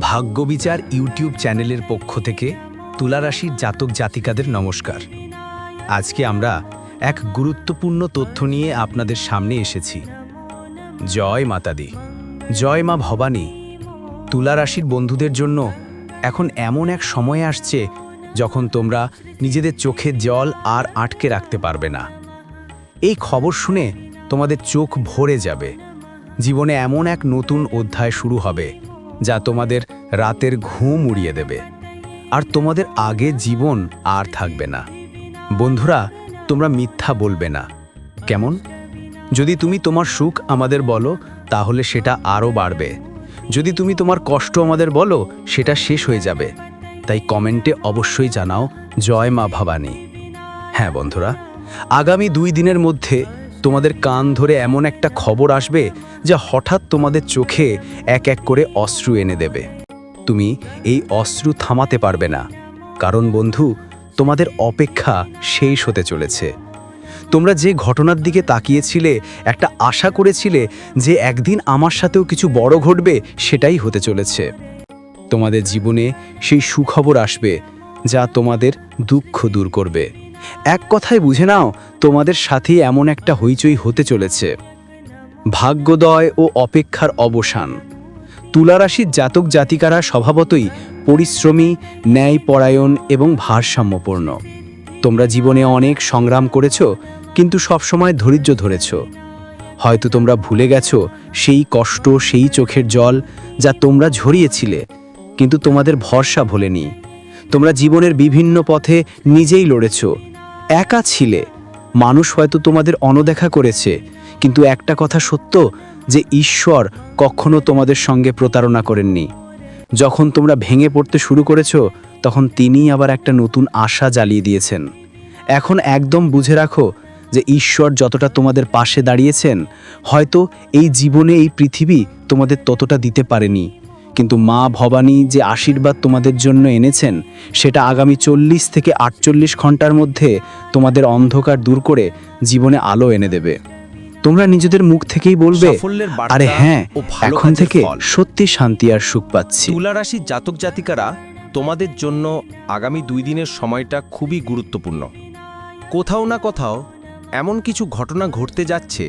ভাগ্যবিচার YouTube চ্যানেলের পক্ষ থেকে তুলারাশির জাতক জাতিকাদের নমস্কার। আজকে আমরা এক গুরুত্বপূর্ণ তথ্য নিয়ে আপনাদের সামনে এসেছি। জয় মাতাদি। জয় মা ভবানী। তুলারাশির বন্ধুদের জন্য এখন এমন এক সময় আসছে যখন তোমরা নিজেদের চোখে জল আর আটকে রাখতে পারবে না। এই খবর শুনে তোমাদের চোখ ভরে যাবে। জীবনে এমন এক নতুন অধ্যায় শুরু হবে যা তোমাদের রাতের ঘুম উড়িয়ে দেবে। আর তোমাদের আগে জীবন আর থাকবে না। বন্ধুরা, তোমরা মিথ্যা বলবে না। কেমন? যদি তুমি তোমার সুখ আমাদের বলো, তাহলে সেটা আরও বাড়বে। যদি তুমি তোমার কষ্ট আমাদের বলো, সেটা শেষ হয়ে যাবে। তাই কমেন্টে অবশ্যই জানাও, জয় মা ভবানী। হ্যাঁ বন্ধুরা, আগামী দুই দিনের মধ্যে তোমাদের কান ধরে এমন একটা খবর আসবে যা হঠাৎ তোমাদের চোখে এক এক করে অশ্রু এনে দেবে। তুমি এই অশ্রু থামাতে পারবে না। কারণ বন্ধু, তোমাদের অপেক্ষা শেষ হতে চলেছে। তোমরা যে ঘটনার দিকে তাকিয়েছিলে, একটা আশা করেছিলে যে একদিন আমার সাথেও কিছু বড় ঘটবে, সেটাই হতে চলেছে। তোমাদের জীবনে সেই সুখবর আসবে যা তোমাদের দুঃখ দূর করবে। এক কথায় বুঝে নাও, তোমাদের সাথে এমন একটা হইচই হতে চলেছে। ভাগ্যোদয় ও অপেক্ষার অবসান। তুলারাশির জাতক জাতিকারা স্বভাবতই পরিশ্রমী, ন্যায়পরায়ণ এবং ভারসাম্যপূর্ণ। তোমরা জীবনে অনেক সংগ্রাম করেছ, কিন্তু সবসময় ধৈর্য ধরেছ। হয়তো তোমরা ভুলে গেছ, সেই কষ্ট, সেই চোখের জল যা তোমরা ঝরিয়েছিলে, কিন্তু তোমাদের ভরসা ভোলেনি। তোমরা জীবনের বিভিন্ন পথে নিজেই লড়েছ একা ছিলে। মানুষ হয়তো তোমাদের অনদেখা করেছে, কিন্তু একটা কথা সত্য, যে ঈশ্বর কখনো তোমাদের সঙ্গে প্রতারণা করেননি। যখন তোমরা ভেঙে পড়তে শুরু করেছ, তখন তিনিই আবার একটা নতুন আশা জ্বালিয়ে দিয়েছেন। এখন একদম বুঝে রাখো, যে ঈশ্বর যতটা তোমাদের পাশে দাঁড়িয়েছেন, হয়তো এই জীবনে এই পৃথিবী তোমাদের ততটা দিতে পারেনি। কিন্তু মা ভবানী যে আশীর্বাদ তোমাদের জন্য এনেছেন সেটা আগামী চল্লিশ থেকে আটচল্লিশ ঘণ্টার মধ্যে তোমাদের অন্ধকার দূর করে জীবনে আলো এনে দেবে। তোমরা নিজেদের মুখ থেকেই বলবে আরে হ্যাঁ এখন থেকে সত্যি শান্তি আর সুখ পাচ্ছি। তুলা রাশির জাতক জাতিকারা তোমাদের জন্য আগামী দুই দিনের সময়টা খুবই গুরুত্বপূর্ণ। কোথাও না কোথাও এমন কিছু ঘটনা ঘটতে যাচ্ছে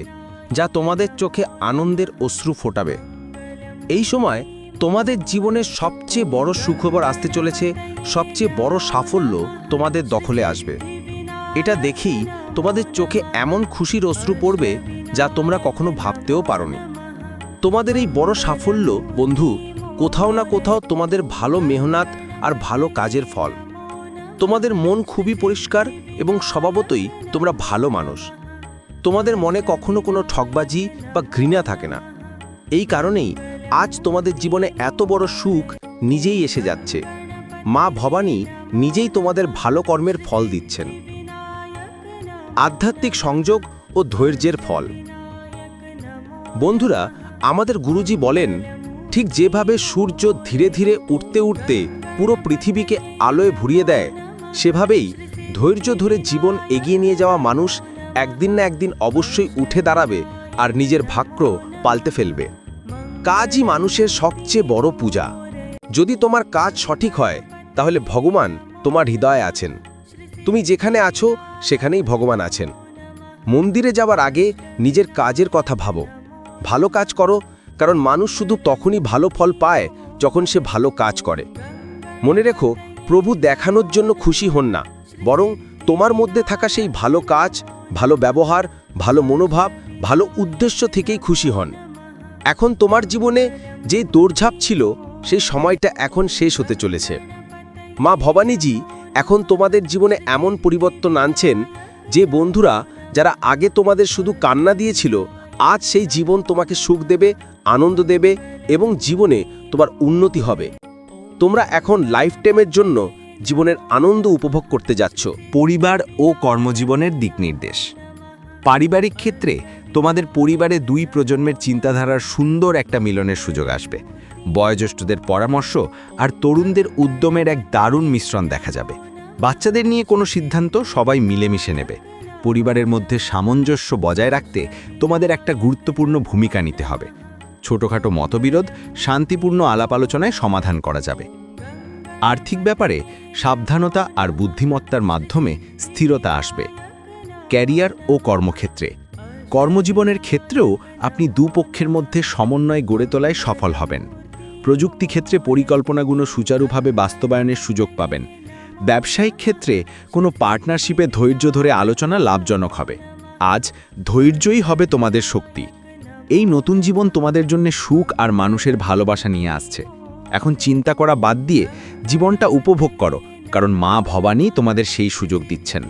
যা তোমাদের চোখে আনন্দের অশ্রু ফোটাবে। এই সময় তোমাদের জীবনের সবচেয়ে বড় সুখবর আসতে চলেছে, সবচেয়ে বড় সাফল্য তোমাদের দখলে আসবে। এটা দেখেই তোমাদের চোখে এমন খুশির অশ্রু পড়বে যা তোমরা কখনো ভাবতেও পারোনি। তোমাদের এই বড় সাফল্য, বন্ধু, কোথাও না কোথাও তোমাদের ভালো মেহনত আর ভালো কাজের ফল। তোমাদের মন খুবই পরিষ্কার এবং স্বভাবতই তোমরা ভালো মানুষ। তোমাদের মনে কখনো কোনো ঠকবাজি বা ঘৃণা থাকে না। এই কারণেই আজ তোমাদের জীবনে এত বড় সুখ নিজেই এসে যাচ্ছে। মা ভবানী নিজেই তোমাদের ভালো কর্মের ফল দিচ্ছেন। আধ্যাত্মিক সংযোগ ও ধৈর্যের ফল। বন্ধুরা, আমাদের গুরুজি বলেন, ঠিক যেভাবে সূর্য ধীরে ধীরে উঠতে উঠতে পুরো পৃথিবীকে আলোয় ভরিয়ে দেয়, সেভাবেই ধৈর্য ধরে জীবন এগিয়ে নিয়ে যাওয়া মানুষ একদিন না একদিন অবশ্যই উঠে দাঁড়াবে আর নিজের ভাগ্য পাল্টে ফেলবে। কাজই মানুষের সবচেয়ে বড় পূজা। যদি তোমার কাজ সঠিক হয়, তাহলে ভগবান তোমার হৃদয়ে আছেন। তুমি যেখানে আছো, সেখানেই ভগবান আছেন। মন্দিরে যাওয়ার আগে নিজের কাজের কথা ভাবো। ভালো কাজ করো, কারণ মানুষ শুধু তখনই ভালো ফল পায় যখন সে ভালো কাজ করে। মনে রেখো, প্রভু দেখানোর জন্য খুশি হন না, বরং তোমার মধ্যে থাকা সেই ভালো কাজ, ভালো ব্যবহার, ভালো মনোভাব, ভালো উদ্দেশ্য থেকেই খুশি হন। এখন তোমার জীবনে যে দৌড়ঝাঁপ ছিল সেই সময়টা এখন শেষ হতে চলেছে। মা ভবানীজি এখন তোমাদের জীবনে এমন পরিবর্তন আনছেন যে বন্ধুরা, যারা আগে তোমাদের শুধু কান্না দিয়েছিল, আজ সেই জীবন তোমাকে সুখ দেবে, আনন্দ দেবে এবং জীবনে তোমার উন্নতি হবে। তোমরা এখন লাইফ টাইমের জন্য জীবনের আনন্দ উপভোগ করতে যাচ্ছ। পরিবার ও কর্মজীবনের দিক নির্দেশ। পারিবারিক ক্ষেত্রে তোমাদের পরিবারে দুই প্রজন্মের চিন্তাধারার সুন্দর একটা মিলনের সুযোগ আসবে। বয়োজ্যেষ্ঠদের পরামর্শ আর তরুণদের উদ্যমের এক দারুণ মিশ্রণ দেখা যাবে। বাচ্চাদের নিয়ে কোনো সিদ্ধান্ত সবাই মিলেমিশে নেবে। পরিবারের মধ্যে সামঞ্জস্য বজায় রাখতে তোমাদের একটা গুরুত্বপূর্ণ ভূমিকা নিতে হবে। ছোটখাটো মতবিরোধ, শান্তিপূর্ণ আলাপ আলোচনায় সমাধান করা যাবে। আর্থিক ব্যাপারে সাবধানতা আর বুদ্ধিমত্তার মাধ্যমে স্থিরতা আসবে। ক্যারিয়ার ও কর্মক্ষেত্রে। কর্মজীবনের ক্ষেত্রেও আপনি দুপক্ষের মধ্যে সমন্বয় গড়ে তোলায় সফল হবেন। প্রযুক্তি ক্ষেত্রে পরিকল্পনাগুলো সুচারুভাবে বাস্তবায়নের সুযোগ পাবেন। ব্যবসায়িক ক্ষেত্রে কোনো পার্টনারশিপে ধৈর্য ধরে আলোচনা লাভজনক হবে। আজ ধৈর্যই হবে তোমাদের শক্তি। এই নতুন জীবন তোমাদের জন্য সুখ আর মানুষের ভালোবাসা নিয়ে আসছে। এখন চিন্তা করা বাদ দিয়ে জীবনটা উপভোগ করো, কারণ মা ভবানী তোমাদের সেই সুযোগ দিচ্ছেন।